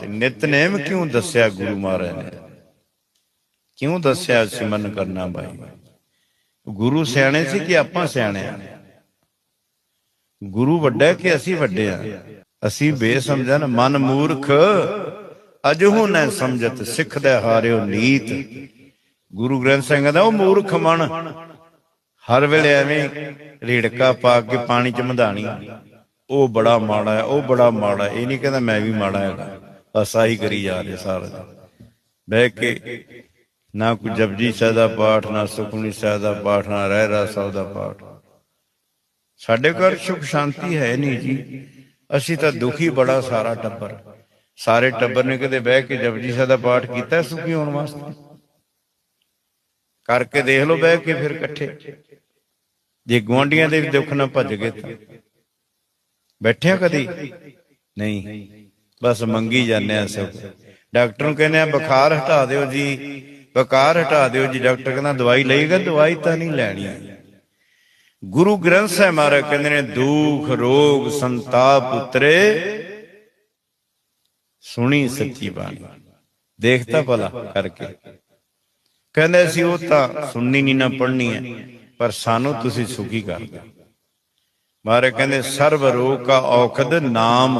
ਤੇ ਨਿਤਨੇਮ ਕਿਉਂ ਦੱਸਿਆ ਗੁਰੂ ਮਹਾਰਾਜ ਨੇ? ਕਿਉਂ ਦੱਸਿਆ ਸਿਮਰਨ ਕਰਨਾ ਬਾਈ? ਗੁਰੂ ਸਿਆਣੇ ਸੀ ਕਿ ਆਪਾਂ ਸਿਆਣੇ ਆ? ਗੁਰੂ ਵੱਡਾ ਕਿ ਅਸੀਂ ਵੱਡੇ ਆ? ਅਸੀਂ ਬੇਸਮਝਨ ਮਨ ਮੂਰਖ ਅਜਹੂ ਨਾ ਸਮਝਤ, ਸਿੱਖ ਦੇ ਹਾਰਿਓ ਨੀਤ। ਗੁਰੂ ਗ੍ਰੰਥ ਸਿੰਘ ਕਹਿੰਦਾ, ਉਹ ਮੂਰਖ ਮਨ। ਹਰ ਵੇਲੇ ਐਵੇਂ ਰੇੜਕਾ ਪਾ ਕੇ ਪਾਣੀ ਚ ਮਧਾਣੀ। ਉਹ ਬੜਾ ਮਾੜਾ ਹੈ, ਉਹ ਬੜਾ ਮਾੜਾ ਇਹ ਨਹੀਂ ਕਹਿੰਦਾ ਮੈਂ ਵੀ ਮਾੜਾ ਹੈਗਾ। ਬਸ ਕਰੀ ਜਾ ਰਹੇ ਸਾਰਾ ਦਿਨ। ਬਹਿ ਕੇ ਨਾ ਕੋਈ ਜਪਜੀ ਸਾਹਿਬ ਦਾ ਪਾਠ, ਨਾ ਸੁਖਮਨੀ ਸਾਹਿਬ ਦਾ ਪਾਠ, ਨਾ ਰਹਿ ਰਾ ਸਾਹਿਬ ਦਾ ਪਾਠ। ਸਾਡੇ ਘਰ ਸੁਖ ਸ਼ਾਂਤੀ ਹੈ ਨਹੀਂ ਜੀ। ਅਸੀਂ ਤਾਂ ਦੁਖੀ ਬੜਾ ਸਾਰਾ ਟੱਬਰ। ਸਾਰੇ ਟੱਬਰ ਨੇ ਕਦੇ ਬਹਿ ਕੇ ਜਪਜੀ ਸਾਹਿਬ ਦਾ ਪਾਠ ਕੀਤਾ ਸੁਖੀ ਹੋਣ ਵਾਸਤੇ? ਕਰਕੇ ਦੇਖ ਲਓ ਬਹਿ ਕੇ ਫਿਰ ਇਕੱਠੇ। ਜੇ ਗੁਆਂਢੀਆਂ ਦੇ ਵੀ ਦੁੱਖ ਨਾ ਭੱਜ ਗਏ ਤਾਂ। ਬੈਠਿਆ ਕਦੀ? ਨਹੀਂ। ਬਸ ਮੰਗੀ ਜਾਂਦੇ ਆ ਸਭ। ਡਾਕਟਰ ਨੂੰ ਕਹਿੰਦੇ ਆ, ਬੁਖਾਰ ਹਟਾ ਦਿਓ ਜੀ, ਬੁਖਾਰ ਹਟਾ ਦਿਓ ਜੀ। ਡਾਕਟਰ ਕਹਿੰਦਾ, ਦਵਾਈ ਲਈਗਾ, ਦਵਾਈ ਤਾਂ ਨਹੀਂ ਲੈਣੀ। ਗੁਰੂ ਗ੍ਰੰਥ ਸਾਹਿਬ ਮਹਾਰਾਜ ਕਹਿੰਦੇ ਨੇ, ਦੁੱਖ, ਰੋਗ, ਸੰਤਾਪ ਉਤਰੇ, ਸੁਣੀ ਸੱਚੀ ਬਾਣੀ। ਦੇਖਤਾ ਭਲਾ ਕਰਕੇ। ਕਹਿੰਦੇ ਸੀ ਉਹ ਤਾਂ ਸੁਣਨੀ ਨਹੀਂ ਨਾ ਪੜਨੀ ਹੈ, ਪਰ ਸਾਨੂੰ ਤੁਸੀਂ ਸੁਖੀ ਕਰ ਦਿਓ। ਮਹਾਰਾਜ ਕਹਿੰਦੇ ਸਰਬ ਰੋਗ ਕਾ ਔਖਦ ਨਾਮ